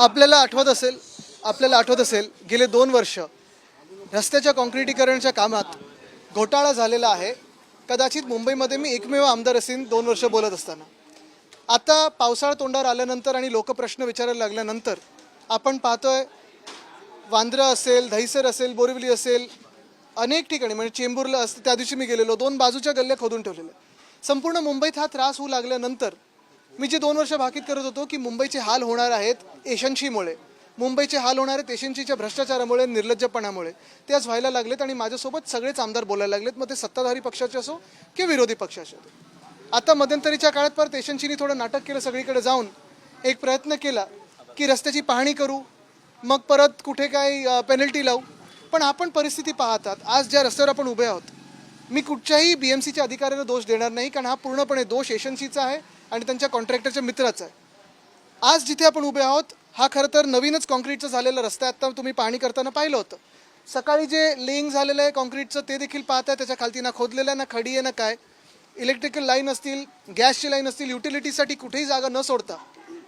आपल्याला आठवत असेल आपल्याला आठवत असेल गेले दोन वर्ष रस्त्याच्या काँक्रिटीकरणाच्या कामात घोटाळा झालेला आहे. कदाचित मुंबईमध्ये मी एकमेव आमदार असेन दोन वर्ष बोलत असताना. आता पावसाळा तोंडावर आल्यानंतर आणि लोकप्रश्न विचारायला लागल्यानंतर आपण पाहतोय वांद्रं असेल दहिसर असेल बोरिवली असेल अनेक ठिकाणी म्हणजे चेंबूरला असते त्या दिवशी मी गेलेलो दोन बाजूच्या गल्ल्या खोदून ठेवलेल्या. संपूर्ण मुंबईत हा त्रास होऊ लागल्यानंतर मी जे दोन वर्ष भाकीत करत होतो की मुंबईचे हाल होणार आहेत एशन्शीमुळे मुंबईचे हाल होणार आहेत एशनशीच्या भ्रष्टाचारामुळे निर्लज्जपणामुळे. ते आज व्हायला लागलेत आणि माझ्यासोबत सगळेच आमदार बोलायला लागलेत. मग ते सत्ताधारी पक्षाचे असो किंवा विरोधी पक्षाचे असो. आता मध्यंतरीच्या काळात परत एशनशीने थोडं नाटक केलं सगळीकडे जाऊन. एक प्रयत्न केला की रस्त्याची पाहणी करू. मग परत कुठे काय पेनल्टी लावू. पण आपण परिस्थिती पाहतात. आज ज्या रस्त्यावर आपण उभे आहोत मी कुठच्याही बी एम सीच्या अधिकाऱ्याला दोष देणार नाही कारण हा पूर्णपणे दोष एशनसीचा आहे. आणि त्यांच्या कॉन्ट्रॅक्टरच्या मित्राचं आहे. आज जिथे आपण उभे आहोत हा खरं तर नवीनच काँक्रीटचं झालेला रस्ता आहे. आत्ता तुम्ही पाहणी करताना पाहिलं होतं. सकाळी जे लेईंग झालेलं आहे कॉन्क्रीटचं ते देखील पाहत आहे त्याच्या खालती ना खोदलेलं आहे ना खडी आहे ना काय. इलेक्ट्रिकल लाईन असतील गॅसची लाईन असतील युटिलिटीसाठी कुठेही जागा न सोडता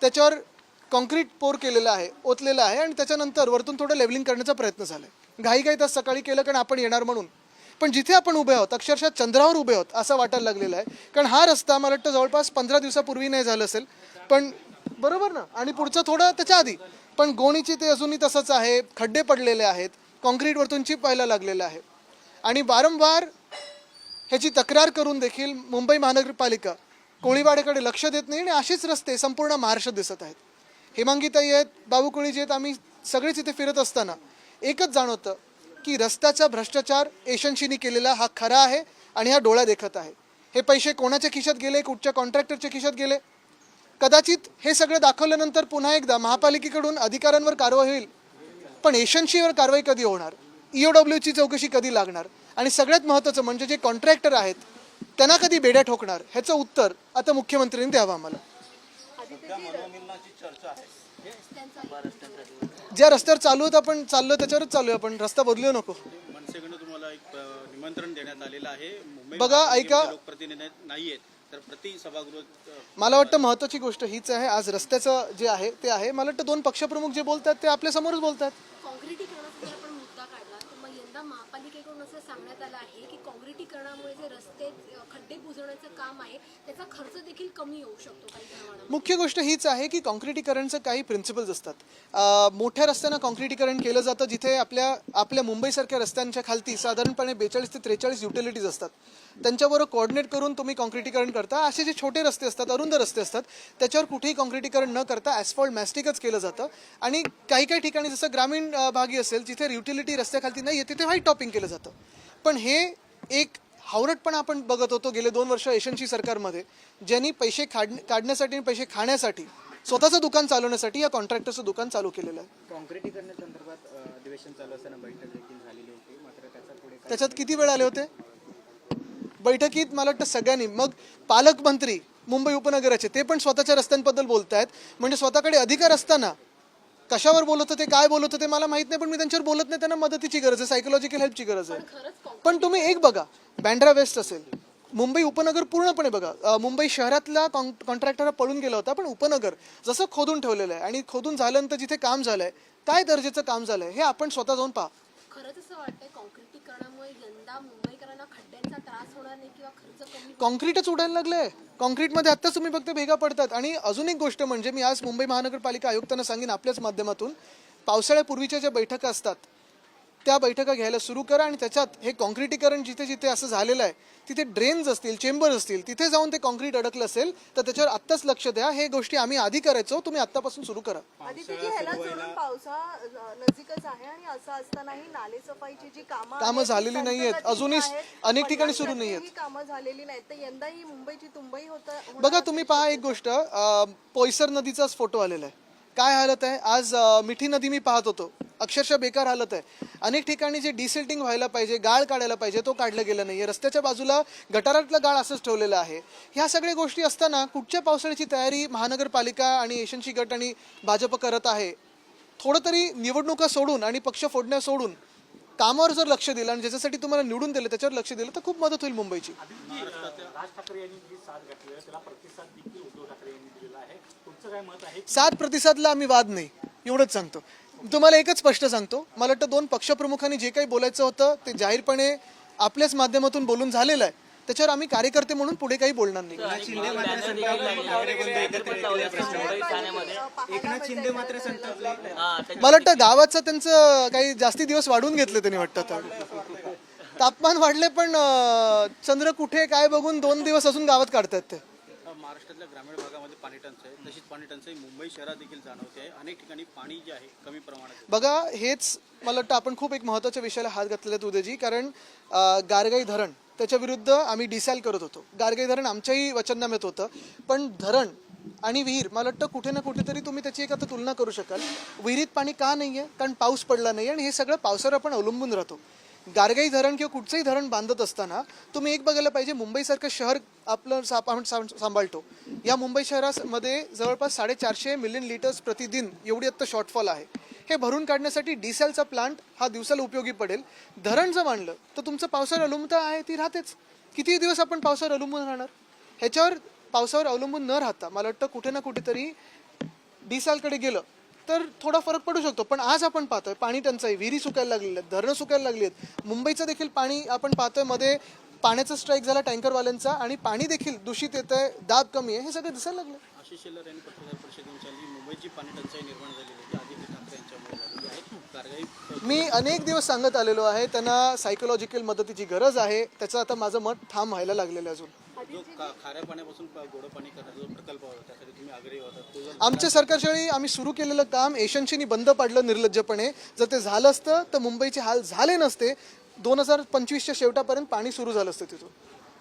त्याच्यावर कॉन्क्रीट पोर केलेलं आहे ओतलेलं आहे. आणि त्याच्यानंतर वरतून थोडं लेवलिंग करण्याचा प्रयत्न झाला आहे घाईघाईत तास सकाळी केलं कारण आपण येणार म्हणून. पण जिथे आपण उभे आहोत अक्षरशः चंद्रावर उभे आहोत असं वाटायला लागलेलं आहे. कारण हा रस्ता मला वाटतं जवळपास पंधरा दिवसापूर्वी नाही झालं असेल. पण बरोबर ना? आणि पुढचं थोडं त्याच्या आधी. पण गोणीची ते अजूनही तसंच आहे खड्डे पडलेले आहेत काँक्रीटवरतून चिप व्हायला लागलेलं आहे. आणि वारंवार ह्याची तक्रार करून देखील मुंबई महानगरपालिका कोळीवाड्याकडे लक्ष देत नाही आणि असेच रस्ते संपूर्ण महाराष्ट्रात दिसत आहेत. हेमांगीताई आहेत बाबू कोळीजी आहेत आम्ही सगळेच इथे फिरत असताना एकच जाणवतं की रस्त्याचा भ्रष्टाचार एशनशीनी केलेला हा खरा आहे आणि हा डोळा देखत आहे. हे पैसे कोणाच्या खिशात गेले कुठच्या कॉन्ट्रॅक्टरच्या खिशात गेले? कदाचित हे सगळं दाखवल्यानंतर पुन्हा एकदा महापालिकेकडून अधिकाऱ्यांवर कारवाई होईल. पण एशन्शीवर कारवाई कधी होणार? ईओडब्ल्यूची चौकशी कधी लागणार? आणि सगळ्यात महत्त्वाचं म्हणजे जे कॉन्ट्रॅक्टर आहेत त्यांना कधी बेड्या ठोकणार? ह्याचं उत्तर आता मुख्यमंत्र्यांनी द्यावं आम्हाला. ज्या रस्त्यावर चालू होत आपण चाललो त्याच्यावरच चालू आहे आपण. रस्ता बदलू नको. मनसेकडून तुम्हाला एक अ, निमंत्रण देण्यात आलेलं आहे. मुंबई बघा, ऐका. महापालिकेमध्ये लोकप्रतिनिधी नाहीयेत तर प्रति सभागृह अ, मला वाटतं महत्त्वाची गोष्ट हीच आहे. आज रस्त्याचं जे आहे ते आहे. मला वाटतं दोन पक्षप्रमुख जे बोलतात ते आपल्या समोरच बोलतात काँक्रिटीकरणाचा जर आपण मुद्दा काढला तर मग यंदा महापालिकेकडून असं सांगण्यात आलं आहे की काँक्रिटीकरणामुळे जे रस्ते खड्डे बुजवण्याचं काम आहे त्याचा खर्च देखील कमी होऊ शकतो काही प्रमाणात. मुख्य गोष्ट हीच आहे की काँक्रिटीकरणचं काही प्रिन्सिपल्स असतात. मोठ्या रस्त्यांना काँक्रिटीकरण केलं जातं जिथे आपल्या आपल्या मुंबईसारख्या रस्त्यांच्या खालती साधारणपणे बेचाळीस ते त्रेचाळीस युटिलिटीज असतात. त्यांच्याबरोबर कोऑर्डिनेट करून तुम्ही काँक्रिटीकरण करता. असे जे छोटे रस्ते असतात अरुंद रस्ते असतात त्याच्यावर कुठेही काँक्रिटीकरण न करता ॲस्फॉल्ट मॅस्टिकच केलं जातं. आणि काही काही ठिकाणी जसं ग्रामीण भागी असेल जिथे युटिलिटी रस्त्याखालती नाही आहे तिथे व्हाईट टॉपिंग केलं जातं. पण हे एक हावरटपणा आपण बघत होतो गेले दोन वर्ष एशनची सरकारमध्ये ज्यांनी पैसे काढ काढण्यासाठी आणि पैसे खाण्यासाठी स्वतःचं दुकान चालवण्यासाठी या कॉन्ट्रॅक्टरचं दुकान चालू केलेलं आहे. काँक्रिटीकरणासंदर्भात अ, अधिवेशन चालू असताना बैठक देखील झालेली होती. मात्र त्याचा पुढे काय त्याच्यात किती वेळ आले होते? बैठकीत मला वाटतं सगळ्यांनी मग पालकमंत्री मुंबई उपनगराचे ते पण स्वतःच्या रस्त्यांबद्दल बोलत आहेत म्हणजे स्वतःकडे अधिकार असताना कशावर बोलत होते काय बोलत होते मला माहीत नाही पण मी त्यांच्यावर बोलत नाही त्यांना मदतीची गरज आहे सायकोलॉजिकल हेल्पची गरज आहे. पण तुम्ही एक बघा बँड्रा वेस्ट असेल मुंबई उपनगर पूर्णपणे बघा मुंबई शहरातला कॉन्ट्रॅक्टर पळून गेला होता पण उपनगर जसं खोदून ठेवलेलं आहे आणि खोदून झाल्यानंतर जिथे काम झालंय काय दर्जाचं काम झालंय हे आपण स्वतः जाऊन पहा. खरंच असं वाटतंय कॉन्क्रीटच उडायला लागलंय. कॉन्क्रीटमध्ये आत्ताच तुम्ही फक्त भेगा पडतात. आणि अजून एक गोष्ट म्हणजे मी आज मुंबई महानगरपालिका आयुक्तांना सांगेन आपल्याच माध्यमातून. पावसाळ्यापूर्वीच्या ज्या बैठका असतात त्या बैठका घ्यायला सुरू करा आणि त्याच्यात हे कॉन्क्रिटीकरण जिथे जिथे असं झालेलं आहे तिथे ड्रेन्स असतील चेंबर असतील तिथे जाऊन ते कॉन्क्रीट अडकलं असेल तर त्याच्यावर आत्ताच लक्ष द्या हे गोष्टी आम्ही आधी करायचो तुम्ही आत्तापासून सुरू करा कामं आहेत, झालेली नाहीयेत. संथगतीची अजूनही आहेत. अनेक ठिकाणी सुरू टक्के नाहीयेत. ही कामं झालेली नाहीत मुंबईची तुंबई होत बघा तुम्ही पहा एक गोष्ट पोयसर नदीचाच फोटो आलेला आहे काय हालत आहे आज मिठी नदी मी पाहत होतो अक्षरशः बेकार हालत आहे. अनेक ठिकाणी जे डिसेल्टिंग व्हायला पाहिजे गाळ काढायला पाहिजे तो काढला गेला नाहीये. रस्त्याच्या बाजूला गटारातलं गाळ असंच ठेवलेलं आहे. ह्या सगळ्या गोष्टी असताना कुठच्या पावसाळ्याची तयारी महानगरपालिका आणि एशनची गट आणि भाजप करत आहे? थोडं तरी निवडणुका सोडून आणि पक्ष फोडण्या सोडून कामावर जर लक्ष दिलं आणि ज्याच्यासाठी तुम्हाला निवडून दिलं त्याच्यावर लक्ष दिलं तर खूप मदत होईल मुंबईची. आहे आहे. आहे? सात प्रतिसादला आम्ही वाद नाही. एवढंच सांगतो. तुम्हाला एकच स्पष्ट सांगतो. मला वाटतं दोन पक्षप्रमुखांनी जे काही बोलायचं होतं ते जाहीरपणे आपल्याच माध्यमातून बोलून झालेलं आहे. त्याच्यावर आम्ही कार्यकर्ते म्हणून पुढे काही बोलणार नाही. मला वाटतं गावाचं त्यांचं काही जास्ती दिवस वाढवून घेतले त्यांनी वाटतं. तापमान वाढले पण चंद्र कुठे काय बघून दोन दिवस अजून गावात काढतात ते. महाराष्ट्रातल्या ग्रामीण भागामध्ये पाणी टंचाई तशीच पाणी टंचाई मुंबई शहरात देखील जाणवते आहे. अनेक ठिकाणी पाणी जे आहे कमी प्रमाणात बघा हेच मला वाटतं आपण खूप एक महत्त्वाच्या विषयाला हात घातलेला आहेत उद्याजी. कारण गारगाई धरण त्याच्या विरुद्ध आम्ही डिसाईल करत होतो. गारगाई धरण आमच्याही वचननाम्यात होतं. पण धरण आणि विहीर मला वाटतं कुठे ना कुठेतरी तुम्ही त्याची एक आता तुलना करू शकाल. विहिरीत पाणी का नाही आहे कारण पाऊस पडला नाही आणि हे सगळं पावसावर आपण अवलंबून राहतो. गारगाई धरण किंवा कुठचंही धरण बांधत असताना तुम्ही एक बघायला पाहिजे मुंबईसारखं शहर आपलं सा- आपण सांभाळतो. या मुंबई शहरामध्ये जवळपास साडेचारशे मिलियन लिटर्स प्रतिदिन एवढी आत्ता शॉर्टफॉल आहे. हे भरून काढण्यासाठी डिसेलचा प्लांट हा दिवसाला उपयोगी पडेल. धरण जर मांडलं तर तुमचं पावसावर अवलंबून आहे ती राहतेच. किती दिवस आपण पावसावर अवलंबून राहणार? ह्याच्यावर पावसावर अवलंबून न राहता मला वाटतं कुठे ना कुठेतरी डिसालकडे गेलं तर थोडा फरक पडू शकतो. पण आज आपण पाहतोय पाणी टंचाई विहिरी सुकायला लागलेल्या आहेत धरणं सुकायला लागली आहेत. मुंबईचं देखील पाणी आपण पाहतोयमध्ये पाण्याचा स्ट्राईक झाला टँकरवाल्यांचा आणि पाणी देखील दूषित येत आहे दाब कमी आहे हे सगळं दिसायला लागलं आशिष शेलार यांनी पत्रकार मुंबईची पाणी टंचाई निर्माण झालेली आहे ती आदित्य ठाकरे यांच्यामुळे झालेली आहे कारगाई मी अनेक दिवस सांगत आलेलो आहे त्यांना सायकोलॉजिकल मदतीची गरज आहे त्याचं आता माझं मत ठाम व्हायला लागलेलं आहे अजून. जो का- खाऱ्या पाण्यापासून प- गोडं पाणी करण्याचा जो प्रकल्प होता त्यासाठी तुम्ही आग्रही होता. तो जर आमच्या सरकारच्या वेळी आम्ही सुरू केलेलं काम एशियनशीनी बंद पाडलं निर्लज्जपणे. जर ते झालं असतं तर मुंबईचे हाल झाले नसते. दोन हजार पंचवीसच्या शेवटापर्यंत पाणी सुरू झालं असतं तिथून.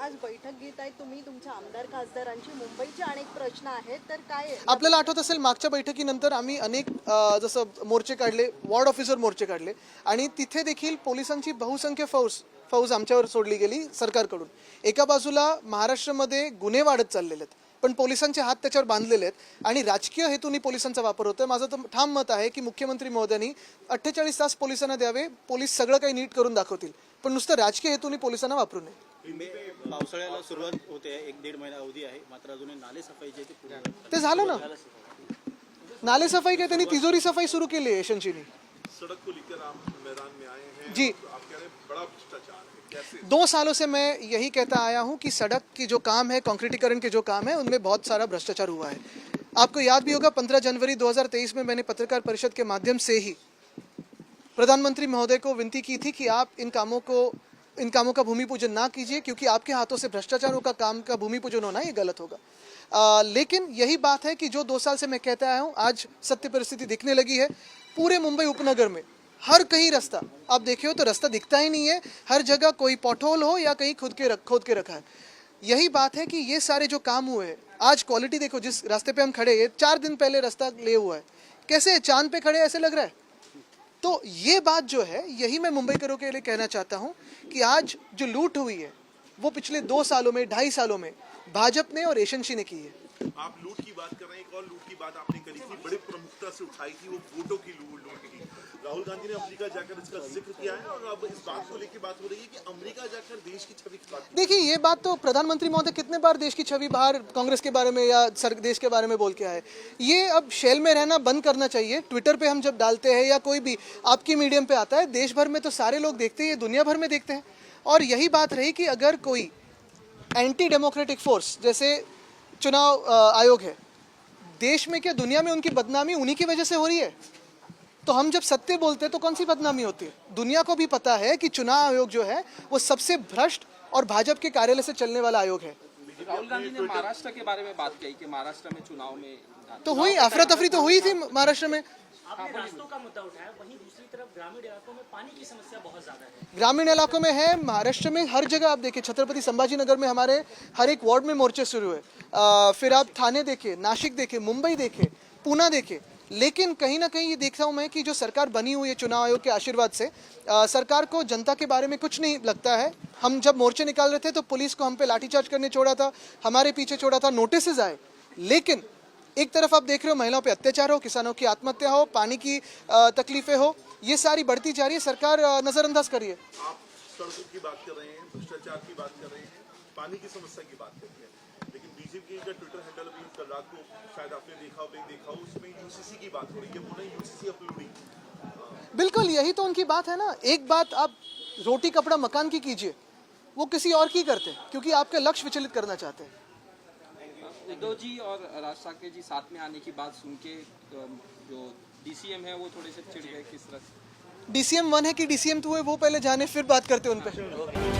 आज बैठक घेत आहे तुम्ही तुमच्या आमदार खासदारांची. मुंबईचे अनेक प्रश्न आहेत तर काय आपल्याला आठवत असेल मागच्या बैठकीनंतर आम्ही अनेक जसं मोर्चे काढले वॉर्ड ऑफिसर मोर्चे काढले. आणि तिथे देखील पोलिसांची बहुसंख्य फौज फौज आमच्यावर सोडली गेली सरकारकडून. एका बाजूला महाराष्ट्रामध्ये गुन्हे वाढत चाललेले आहेत पण पोलिसांचे हात त्याच्यावर बांधलेले आहेत आणि राजकीय हेतूने पोलिसांचा वापर होतोय. माझं तर ठाम मत आहे की मुख्यमंत्री महोदयांनी अठ्ठेचाळीस तास पोलिसांना द्यावे पोलीस सगळं काही नीट करून दाखवतील पण नुसतं राजकीय हेतूने पोलिसांना वापरू नये. पावसाळ्याला सुरुवात होते एक दीड महिना अवधी आहे मात्र अजूनही नाले सफाई जी आहे ती झालं ना. नाले सफाई काय त्यांनी तिजोरी सफाई सुरू केली आहे यशंशीनी सड़क को लेकर आप मैदान में आए हैं जी। आप कह रहे हैं बड़ा भ्रष्टाचार है। कैसे? दो सालों से मैं यही कहता आया हूँ कि सड़क की जो काम है कंक्रीटीकरण के जो काम है उनमें बहुत सारा भ्रष्टाचार हुआ है। आपको याद भी होगा 15 जनवरी 2023 में मैंने पत्रकार परिषद के माध्यम से ही प्रधानमंत्री महोदय को विनती की थी कि आप इन कामों को इन कामों का भूमि पूजन ना कीजिए क्योंकि आपके हाथों से भ्रष्टाचारों का काम का भूमि पूजन होना ये गलत होगा। आ, लेकिन यही बात है कि जो दो साल से मैं कहता आया हूँ आज सत्य परिस्थिति दिखने लगी है। पूरे मुंबई उपनगर में हर कहीं रास्ता आप देखे हो तो रास्ता दिखता ही नहीं है। हर जगह कोई पॉटहोल हो या कहीं खुद के रख खोद के रखा है। यही बात है कि ये सारे जो काम हुए हैं आज क्वालिटी देखो जिस रास्ते पे हम खड़े हैं चार दिन पहले रास्ता ले हुआ है। कैसे चाँद पे खड़े ऐसे लग रहा है। तो ये बात जो है, यही मैं मुंबई मुंबईकरों के लिए कहना चाहता हूँ कि आज जो लूट हुई है, वो पिछले दो सालों में, ढाई सालों में भाजपा ने और एशनसी ने की है। आप लूट की बात कर रहे हैं, एक और लूट की बात आपने करी थी, बड़ी प्रमुखता से उठाई थी, वो वोटों की लूट लूट की। राहुल गांधी ने अमेरिका जाकर इसका ज़िक्र किया है और अब इस बात को लेकर बात हो रही है कि अमेरिका जाकर देश की छवि देखिए, ये बात तो प्रधानमंत्री महोदय कितने बार देश की छवि बाहर कांग्रेस के बारे में या सर, देश के बारे में बोल के आए। ये अब शेल में रहना बंद करना चाहिए। ट्विटर पे हम जब डालते हैं या कोई भी आपकी मीडियम पे आता है देश भर में तो सारे लोग देखते हैं दुनिया भर में देखते हैं। और यही बात रही कि अगर कोई एंटी डेमोक्रेटिक फोर्स जैसे चुनाव आयोग है, देश में क्या दुनिया में उनकी बदनामी उन्हीं की वजह से हो रही है? तो हम जब सत्य बोलते हैं तो कौन सी बदनामी होती है? दुनिया को भी पता है कि चुनाव आयोग जो है वो सबसे भ्रष्ट और भाजपा के कार्यालय से चलने वाला आयोग है। राहुल गांधी ने महाराष्ट्र के बारे में बात कही कि महाराष्ट्र में चुनाव में तो हुई अफरा तफरी तो हुई थी महाराष्ट्र में। आपने रास्तों का मुद्दा उठाया वहीं दूसरी तरफ़ ग्रामीण इलाकों में पानी की समस्या बहुत ज़्यादा है। ग्रामीण इलाकों में है महाराष्ट्र में हर जगह आप देखिए छत्रपति संभाजी नगर में हमारे हर एक वार्ड में मोर्चे शुरू हुए। फिर आप थाने देखे नासिक देखे मुंबई देखे पूना देखिए लेकिन कहीं ना कहीं ये देखता हूँ मैं कि जो सरकार बनी हुई है चुनाव आयोग के आशीर्वाद से अ, सरकार को जनता के बारे में कुछ नहीं लगता है। हम जब मोर्चे निकाल रहे थे तो पुलिस को हम पे लाठीचार्ज करने छोड़ा था हमारे पीछे छोड़ा था नोटिस आए। लेकिन एक तरफ़ आप देख रहे हो महिलाओं पे अत्याचार हो किसानों की आत्महत्या हो पानी की तकलीफें हो ये सारी बढ़ती जा रही है। सरकार नजरअंदाज करिए आप सड़कों की बात कर रहे हैं भ्रष्टाचार की बात कर रहे हैं पानी की समस्या की बात कर रहे हैं। बीजेपी का ट्विटर हैंडल अभी कल रात को शायद आपने देखा हो देखा हो उसमें यूसीसी की बात हो रही है वो नहीं यूसीसी अपलोडिंग बिल्कुल यही तो उनकी बात है ना। एक बात आप रोटी कपड़ा मकान की कीजिए वो किसी और की करते हैं क्योंकि आपके लक्ष्य विचलित करना चाहते हैं। उद्धव जी और राज ठाकरे जी साथ में आने की बात सुन के जो डीसीएम है वो थोड़े से चिढ़ गए किस तरह से? डीसीएम वन है कि डीसीएम टू है वो पहले जाने फिर बात करते हैं उन पे।